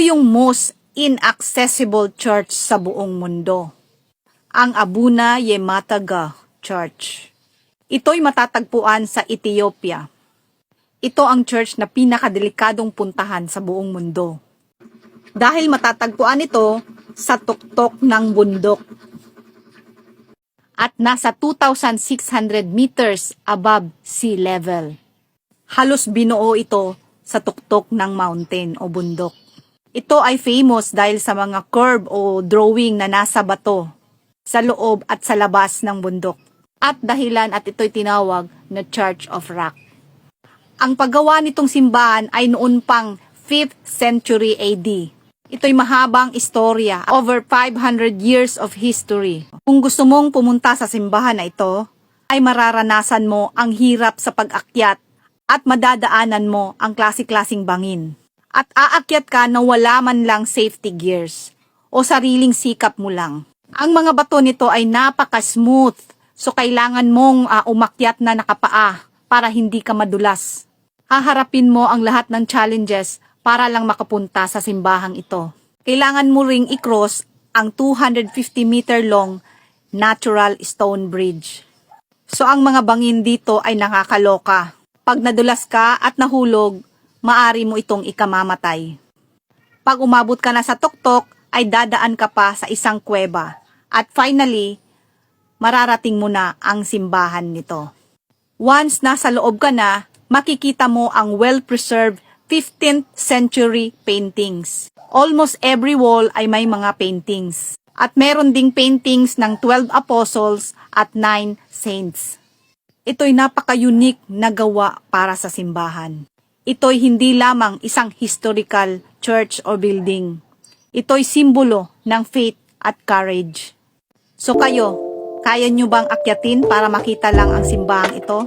Yung most inaccessible church sa buong mundo. Ang Abuna Yemataga Church. Ito'y matatagpuan sa Ethiopia. Ito ang church na pinakadelikadong puntahan sa buong mundo. Dahil matatagpuan ito sa tuktok ng bundok at nasa 2,600 meters above sea level. Halos binuo ito sa tuktok ng mountain o bundok. Ito ay famous dahil sa mga curve o drawing na nasa bato sa loob at sa labas ng bundok. At dahilan at ito'y tinawag na Church of Rock. Ang paggawa nitong simbahan ay noon pang 5th century AD. Ito'y mahabang istorya, over 500 years of history. Kung gusto mong pumunta sa simbahan na ito, ay mararanasan mo ang hirap sa pag-akyat at madadaanan mo ang klase-klasing bangin. At aakyat ka na wala man lang safety gears o sariling sikap mo lang. Ang mga bato nito ay napaka-smooth, so kailangan mong ah, umakyat na nakapaa para hindi ka madulas. Haharapin mo ang lahat ng challenges para lang makapunta sa simbahang ito. Kailangan mo ring i-cross ang 250 meter long natural stone bridge. So ang mga bangin dito ay nakakaloka. Pag nadulas ka at nahulog, maari mo itong ikamamatay. Pag umabot ka na sa tuktok, ay dadaan ka pa sa isang kuweba. At finally, mararating mo na ang simbahan nito. Once nasa loob ka na, makikita mo ang well-preserved 15th century paintings. Almost every wall ay may mga paintings. At meron ding paintings ng 12 apostles at 9 saints. Ito'y napaka-unique na gawa para sa simbahan. Ito'y hindi lamang isang historical church or building. Ito'y simbolo ng faith at courage. So kayo, kaya nyo bang akyatin para makita lang ang simbahang ito?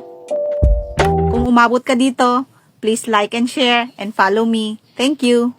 Kung umabot ka dito, please like and share and follow me. Thank you.